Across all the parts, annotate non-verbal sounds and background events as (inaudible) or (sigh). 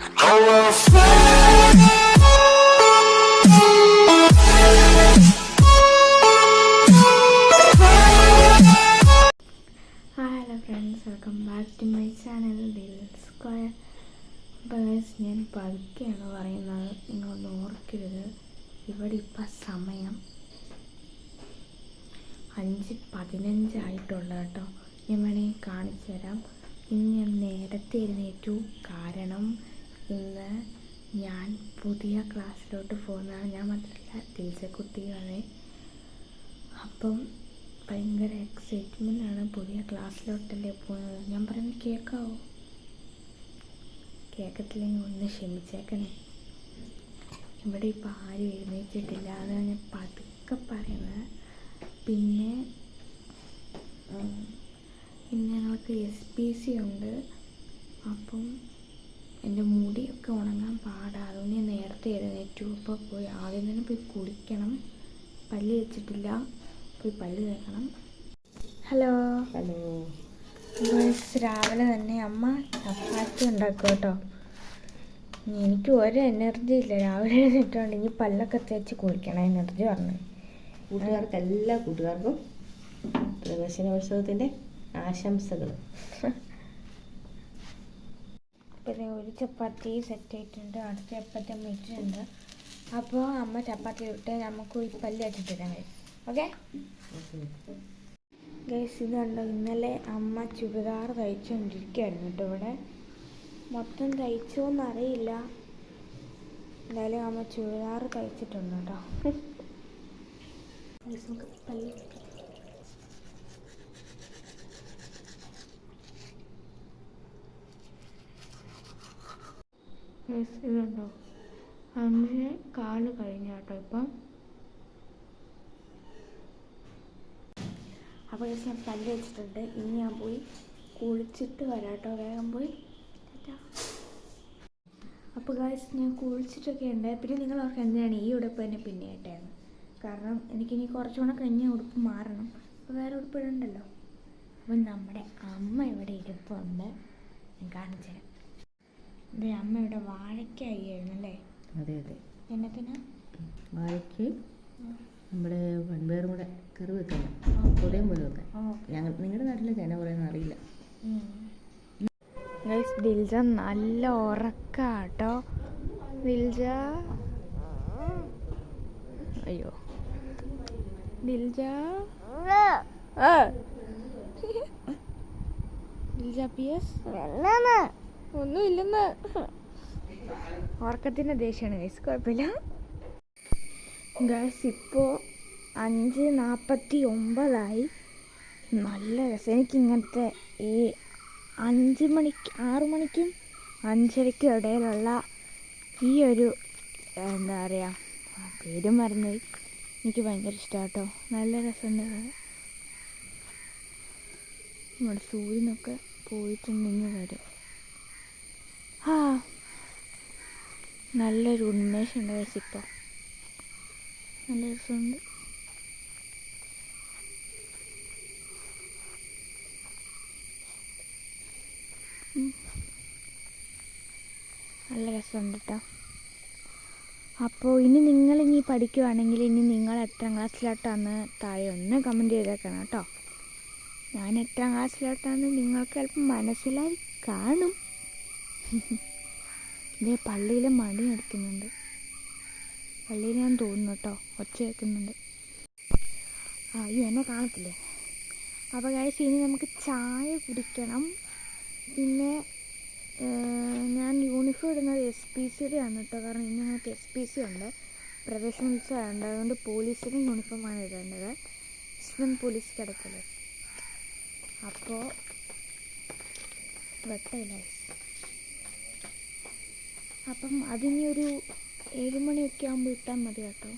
Hello friends welcome back to my channel square bears ഞാൻ പതുക്കെയാണ് പറയുന്നത്. നിങ്ങളൊന്ന് ഓർക്കരുത്. ഇവിടെ ഇപ്പം സമയം അഞ്ച് പതിനഞ്ചായിട്ടുള്ള കേട്ടോ. ഞാൻ വേണമെങ്കിൽ കാണിച്ചു തരാം ഇന്ന് ഞാൻ നേരത്തെ എഴുന്നേറ്റു. കാരണം ഇന്ന് ഞാൻ പുതിയ ക്ലാസ്സിലോട്ട് പോകുന്നതാണ്. ഞാൻ മാത്രമല്ല തിരിച്ചക്കുട്ടിയാണ് അപ്പം ഭയങ്കര എക്സൈറ്റ്മെന്റ് ആണ് പുതിയ ക്ലാസ്സിലോട്ടല്ലേ പോകുന്നത്. ഞാൻ പറയുന്നത് കേൾക്കാവോ കേൾക്കത്തില്ലെങ്കിൽ ഒന്ന് ക്ഷമിച്ചേക്കണേ. ഇവിടെ ഇപ്പോൾ ആരും എഴുന്നേറ്റിട്ടില്ല. അതാണ് ഞാൻ പതുക്കെ പറയുന്നത്. പിന്നെ പിന്നെ ഞങ്ങൾക്ക് എസ് പി സി ഉണ്ട്. അപ്പം എന്റെ മുടിയൊക്കെ ഉണങ്ങാൻ പാടാ. അതുകൊണ്ട് ഞാൻ നേരത്തെ എഴുന്നേറ്റു. അപ്പോൾ പോയി ആദ്യം തന്നെ പോയി കുളിക്കണം. പല്ല് വെച്ചിട്ടില്ല പോയി പല്ല് തേക്കണം. ഹലോ. ഹലോ. രാവിലെ തന്നെ അമ്മ ചപ്പാത്തി ഉണ്ടാക്കും കേട്ടോ. എനിക്ക് ഒരു എനർജി ഇല്ല. രാവിലെ എഴുന്നേറ്റോണ്ട് ഇനി പല്ലൊക്കെ തേച്ച് കുളിക്കണം എനർജി പറഞ്ഞു. കൂട്ടുകാർക്ക് എല്ലാ കൂട്ടുകാർക്കും പ്രവേശനോത്സവത്തിന്റെ ആശംസകൾ (laughs) പിന്നെ ഒരു ചപ്പാത്തി സെറ്റ് ആയിട്ടുണ്ട്. അടുത്ത ചപ്പാത്തി അമ്മ ഇട്ടിട്ടുണ്ട് അപ്പോൾ അമ്മ ചപ്പാത്തി ഇട്ട് നമുക്ക് ഈ പല്ല് വെച്ചിട്ടിടാം ഗൈസ് ഓക്കെ ഗൈസ് ഇത് കണ്ടോ ഇന്നലെ അമ്മ ചുരിദാർ തയ്ച്ചുകൊണ്ടിരിക്കുകയായിരുന്നു കേട്ടോ ഇവിടെ. മൊത്തം തയ്ച്ചോ അറിയില്ല എന്തായാലും അമ്മ ചുരിദാർ തയ്ച്ചിട്ടുണ്ട് കേട്ടോ. (laughs) Guys, ഇതുണ്ടോ? അഞ്ച് കാൽ കഴിഞ്ഞ കേട്ടോ ഇപ്പം. അപ്പോൾ യെസ് ഞാൻ പല്ല് വെച്ചിട്ടുണ്ട്. ഇനി ഞാൻ പോയി കുളിച്ചിട്ട് വരാം കേട്ടോ വേഗം പോയി. അപ്പോൾ ഗായ്സ് ഞാൻ കുളിച്ചിട്ടൊക്കെ ഉണ്ട്. പിന്നെ നിങ്ങൾ ഓർക്കാൻ എന്തിനാണ് ഈ ഉടുപ്പ് തന്നെ പിന്നെ ഇട്ടേന്ന്? കാരണം എനിക്കിനി കുറച്ചുകൂടെ കഴിഞ്ഞ ഉടുപ്പ് മാറണം. അപ്പോൾ വേറെ ഉടുപ്പ് ഇടണ്ടല്ലോ. അപ്പം നമ്മുടെ അമ്മ ഇവിടെ ഇരിപ്പുണ്ട്. ഞാൻ കാണിച്ചു തരാം ഇത് അമ്മയുടെ ഇവിടെ വാഴയ്ക്കായി ആയിരുന്നു അല്ലേ അതെ. അതെ എന്നത്തിനാ വാഴയ്ക്ക് നമ്മുടെ വൺപയറും കൂടെ കറി വെക്കണം ആ. പുതയും പോലെ വെക്കാൻ. ഞങ്ങൾ നിങ്ങളുടെ നാട്ടിലെ എന്നാ പറയുന്ന അറിയില്ല. ഗൈസ് ദിൽജ നല്ല ഉറക്കാട്ടോ. ദിൽജ അയ്യോ. ദിൽജ ആ. ദിൽജ പി എസ് ഒന്നുമില്ലെന്ന്. ഉറക്കത്തിന്റെ ദേഷ്യമാണ്. ഗൈസ് കുഴപ്പമില്ല. ഗൈസ് ഇപ്പോൾ അഞ്ച് നാൽപ്പത്തി ഒമ്പതായി. നല്ല രസം. എനിക്കിങ്ങനത്തെ ഈ അഞ്ച് മണിക്ക് ആറു മണിക്കും അഞ്ചരയ്ക്കും ഇടയിലുള്ള ഈ ഒരു എന്താ പറയുക പേരും പേര് മറന്നു എനിക്ക് ഭയങ്കര ഇഷ്ടമാണ് കേട്ടോ നല്ല രസമുണ്ട്. നമ്മുടെ സൂര്യനൊക്കെ പോയിട്ടുണ്ടെങ്കിൽ വരും. ആ. നല്ലൊരു ഉന്മേഷമുണ്ട് വയസ്സിപ്പോൾ നല്ല രസമുണ്ട്. നല്ല രസമുണ്ട് കേട്ടോ അപ്പോൾ ഇനി നിങ്ങൾ ഇനി പഠിക്കുവാണെങ്കിൽ ഇനി നിങ്ങൾ എത്രാം ക്ലാസ്സിലോട്ടാന്ന് താഴെ ഒന്ന് കമന്റ് ചെയ്തേക്കണം കേട്ടോ ഞാൻ എത്രാം ക്ലാസ്സിലോട്ടാന്ന് നിങ്ങൾക്ക് ചിലപ്പോൾ മനസ്സിലായി കാണും. ഇതേ പള്ളിയിൽ മണി അടിക്കുന്നുണ്ട്. ഞാൻ തോന്നുന്നു കേട്ടോ ഒച്ച കേൾക്കുന്നുണ്ട്. ആ അയ്യോ എന്നെ കാണത്തില്ലേ? അപ്പോൾ കഴിച്ച് ഇനി നമുക്ക് ചായ കുടിക്കണം. പിന്നെ ഞാൻ യൂണിഫോം ഇടുന്നത് എസ് പി സിയുടെ ആണ് കേട്ടോ കാരണം ഇന്ന് ഞങ്ങൾക്ക് എസ് പി സി ഉണ്ട്. പ്രവേശനോത്സവമുണ്ട് അതുകൊണ്ട് പോലീസിന്റെ യൂണിഫോമാണ് ഇടേണ്ടത്. ഇഷ്ടം പോലീസ് കിടക്കൽ അപ്പോൾ വെട്ടയില്ല അപ്പം അതിനി ഒരു ഏഴ് മണിയൊക്കെ ആകുമ്പോൾ ഇട്ടാൽ മതി കേട്ടോ.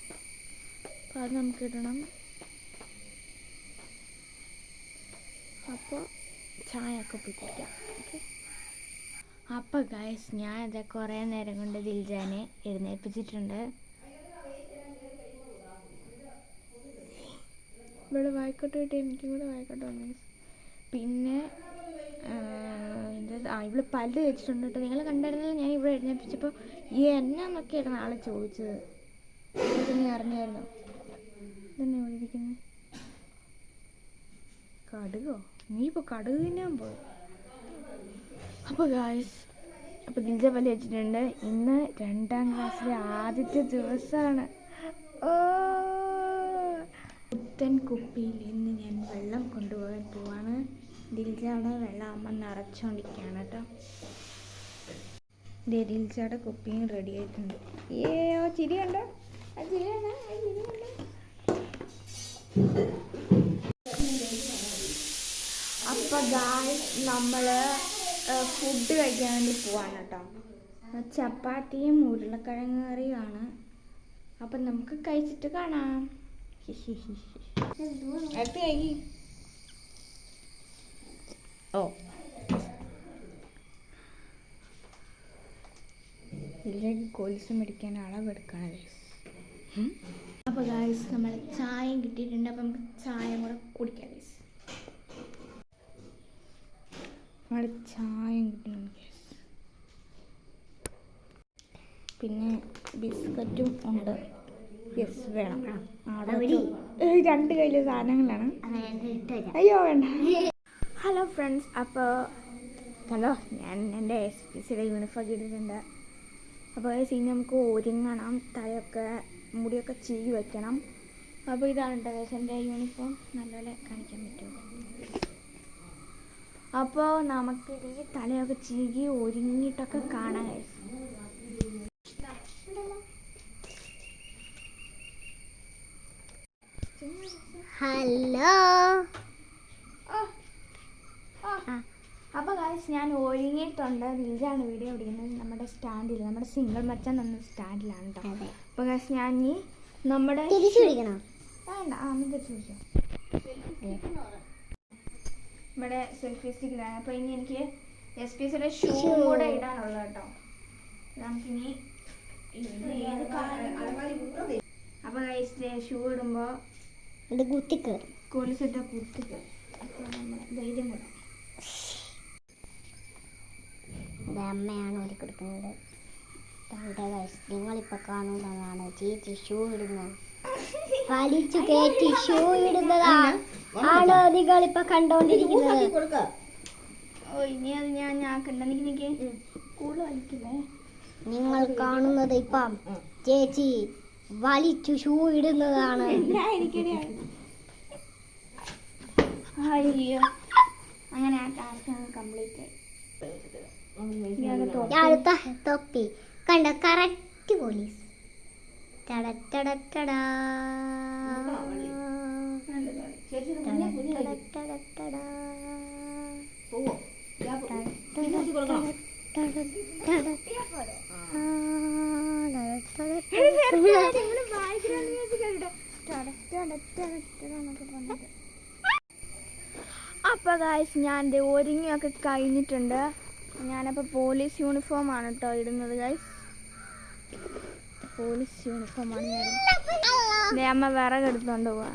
അപ്പോൾ അത് നമുക്ക് ഇടണം. അപ്പോൾ ചായ ഒക്കെ പിടിക്കാം ഓക്കെ. അപ്പോൾ ഗൈസ് ഞാൻ ഇത് കുറേ നേരം കൊണ്ട് ദിൽജാനെ എഴുന്നേൽപ്പിച്ചിട്ടുണ്ട്. ഇവിടെ വായിക്കോട്ട് കിട്ടി എനിക്കും കൂടെ വായിക്കോട്ട് വന്നു പിന്നെ ആ, ഇവൾ പല്ല് തേച്ചിട്ടുണ്ട് കേട്ടോ നിങ്ങൾ കണ്ടായിരുന്നല്ലോ ഞാൻ ഇവിടെ എഴുന്നേപ്പിച്ചപ്പോൾ ഈ എന്നാന്നൊക്കെയാണ് ആളെ ചോദിച്ചത്? ഇതൊക്കെ നീ അറിഞ്ഞായിരുന്നോ? ഇതന്നെ കടുകോ? നീ ഇപ്പോൾ കടുക് തിന്നാൻ പോയി? അപ്പോൾ ഗായസ് അപ്പോൾ ദിൽജ പല്ല് വെച്ചിട്ടുണ്ട് ഇന്ന് രണ്ടാം ക്ലാസ്സിലെ ആദ്യത്തെ ദിവസമാണ് ഓ! പുത്തൻ കുപ്പിയിൽ ഇന്ന് ഞാൻ വെള്ളം കൊണ്ടുപോകാൻ പോവാണ്. ദിൽജയുടെ വെള്ളം അമ്മ നിറച്ചുകൊണ്ടിരിക്കുകയാണ് കേട്ടോ. ദേ ദിൽജയുടെ കുപ്പിയും റെഡി ആയിട്ടുണ്ട്. ഏ ഓ ചിരി കണ്ടോ? ആ ചിരി കണ്ടോ? ആ ചിരി കണ്ടോ? അപ്പോൾ ഗായ്സ് നമ്മൾ ഫുഡ് കഴിക്കാൻ വേണ്ടി പോവാണ് കേട്ടോ. ചപ്പാത്തിയും ഉരുളക്കിഴങ്ങ് കറിയുമാണ്. അപ്പം നമുക്ക് കഴിച്ചിട്ട് കാണാം. അടുത്ത് കഴി ഓ. ഇതിലേക്ക് കൊലുസ് മേടിക്കാൻ അളവെടുക്കണം ഗൈസ് അപ്പോൾ ഗായ്സ് നമ്മൾ ചായയും കിട്ടിയിട്ടുണ്ട്. അപ്പം നമുക്ക് ചായയും കൂടെ കുടിക്കാം ഗൈസ് നമ്മുടെ ചായയും കിട്ടുന്നുണ്ട് ഗൈസ് പിന്നെ ബിസ്ക്കറ്റും ഉണ്ട്. യെസ് വേണം. അവിടെ രണ്ട് കയ്യിലെ സാധനങ്ങളാണ്. അയ്യോ വേണ്ട. ഹലോ ഫ്രണ്ട്സ് അപ്പോൾ ഹലോ ഞാൻ എന്റെ എസ് പി സിയുടെ യൂണിഫോം ഇട്ടിട്ടുണ്ട്. അപ്പോൾ ഇനി നമുക്ക് ഒരുങ്ങണം തലയൊക്കെ മുടിയൊക്കെ ചീകി വയ്ക്കണം അപ്പോൾ ഇതാണ് കേട്ടോ എന്റെ യൂണിഫോം നല്ലപോലെ കാണിക്കാൻ പറ്റും അപ്പോൾ നമുക്ക് ഈ തലയൊക്കെ ചീകി ഒരുങ്ങിയിട്ടൊക്കെ കാണാം guys. ഹലോ അപ്പോൾ ഗായ്സ് ഞാൻ ഒരുങ്ങിയിട്ടുണ്ട് ദിൽജാണ് വീഡിയോ പിടിക്കുന്നത്. നമ്മുടെ സ്റ്റാൻഡിൽ നമ്മുടെ സിംഗിൾ മച്ചാൻ എന്ന സ്റ്റാൻഡിലാണ് കേട്ടോ അപ്പോൾ ഗായ്സ് ഞാൻ ഈ നമ്മുടെ വേണ്ട. ആ ഒന്ന് തിരിച്ചു നമ്മുടെ സെൽഫി സ്റ്റിക്കിലാണ് അപ്പോൾ ഇനി എനിക്ക് എസ് പി സിയുടെ ഷൂ. കൂടെ ഇടാനുള്ള കേട്ടോ നമുക്കിനി അപ്പോൾ ഗൈസ് ഷൂ ഇടുമ്പോൾ ഇത് കുത്തിക്കേറും കുത്തി കുത്തിക്ക്. അപ്പോൾ നമ്മൾ ധൈര്യം കൂടെ ഇത് അമ്മയാണ് ഓടി കൊടുക്കുന്നത്. തന്റെ വയസ്സ് നിങ്ങളിപ്പോൾ കാണുന്നതാണ്. ചേച്ചി ഷൂ ഇടുന്നു വലിച്ചു കയറ്റി ഷൂ ഇടുന്നതാണ്. ആണോ നിങ്ങളിപ്പോൾ കണ്ടോണ്ടിരിക്കുന്നത്? ഓ ഇനി അത് ഞാൻ ഞാക്കണ്ട എനിക്ക് എനിക്ക് കൂടുതൽ വലിക്കില്ലേ? നിങ്ങൾ കാണുന്നത് ഇപ്പം ചേച്ചി വലിച്ചു ഷൂ ഇടുന്നതാണ്. അയ്യോ. അങ്ങനെ ആ ടാസ്ക് കംപ്ലീറ്റ് അടുത്ത തൊപ്പി. കണ്ട? Correct police. ടടടടടടാ. ടടടടടടാ. അപ്പോൾ ഗായ്സ് ഞാൻ ദേ ഒരുങ്ങിയൊക്കെ കഴിഞ്ഞിട്ടുണ്ട്. ഞാനപ്പോൾ പോലീസ് യൂണിഫോം ആണ് കേട്ടോ ഇടുന്നത് ഗൈസ് പോലീസ് യൂണിഫോം ആണ് ഞാൻ. അമ്മ വിറക് എടുത്തോണ്ട് പോവാ.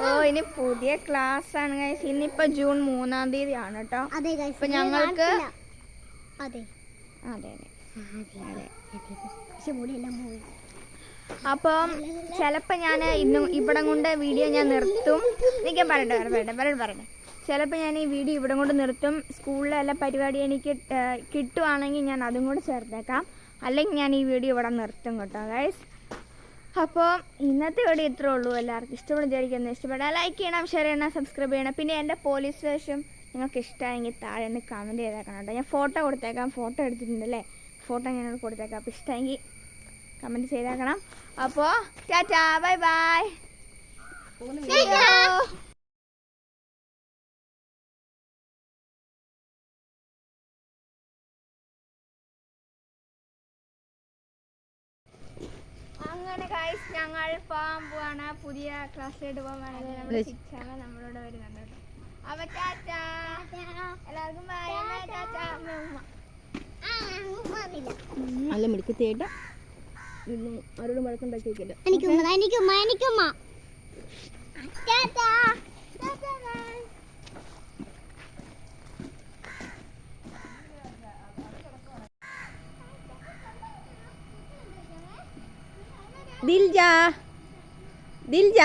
ഓ ഇനി പുതിയ ക്ലാസ് ആണ് ഗൈസ് ഇന്നിപ്പോ ജൂൺ മൂന്നാം തീയതി ആണ് കേട്ടോ ഇപ്പൊ ഞങ്ങൾക്ക് അതെ. അതെ അതെ. പക്ഷെ മുടിയെല്ലാം പോയി അപ്പം ചിലപ്പോൾ ഞാൻ ഇന്നും ഇവിടം കൊണ്ട് വീഡിയോ ഞാൻ നിർത്തും. എനിക്ക് പറയട്ടെ പറയട്ടെ പറയട്ടെ പറയട്ടെ ചിലപ്പോൾ ഞാൻ ഈ വീഡിയോ ഇവിടം കൊണ്ട് നിർത്തും. സ്കൂളിലെ എല്ലാ പരിപാടി എനിക്ക് കിട്ടുവാണെങ്കിൽ ഞാൻ അതും കൂടെ ചേർത്തേക്കാം അല്ലെങ്കിൽ ഞാൻ ഈ വീഡിയോ ഇവിടെ നിർത്തും കേട്ടോ ഗൈസ് അപ്പോൾ ഇന്നത്തെ വീഡിയോ ഇത്രേ ഉള്ളൂ. എല്ലാവർക്കും ഇഷ്ടപ്പെടുന്ന വിചാരിക്കുന്നു. ഇഷ്ടപ്പെട്ടാൽ ലൈക്ക് ചെയ്യണം ഷെയർ ചെയ്യണം സബ്സ്ക്രൈബ് ചെയ്യണം. പിന്നെ എന്റെ പോലീസ് വേഷം നിങ്ങൾക്ക് ഇഷ്ടമായെങ്കിൽ താഴെ ഒന്ന് കമന്റ് ചെയ്തേക്കണം കേട്ടോ. ഞാൻ ഫോട്ടോ കൊടുത്തേക്കാം. ഫോട്ടോ എടുത്തിട്ടുണ്ടല്ലേ ഫോട്ടോ ഞാനോട് കൊടുത്തേക്കാം. അപ്പോൾ ഇഷ്ടമെങ്കിൽ കമന്റ് ചെയ്തേക്കണം. അപ്പോൾ ടാറ്റാ ബൈ ബൈ. അങ്ങനെ ഗൈസ് ഞങ്ങൾ പോകാൻ പോവാണ് പുതിയ ക്ലാസ്സിലോട്ട് പോകാൻ നമ്മളോട് വരുന്നുണ്ട് അപ്പൊ ടാറ്റാ. എല്ലാവർക്കും ബൈ ടാറ്റാ. ഉമ്മ നിന്നും ആരോടും വഴക്കുണ്ടാക്കി വെക്കില്ല എനിക്കുമ്മ എനിക്കുമ്മ എനിക്കുമ്മ ദിൽജ ദിൽജ.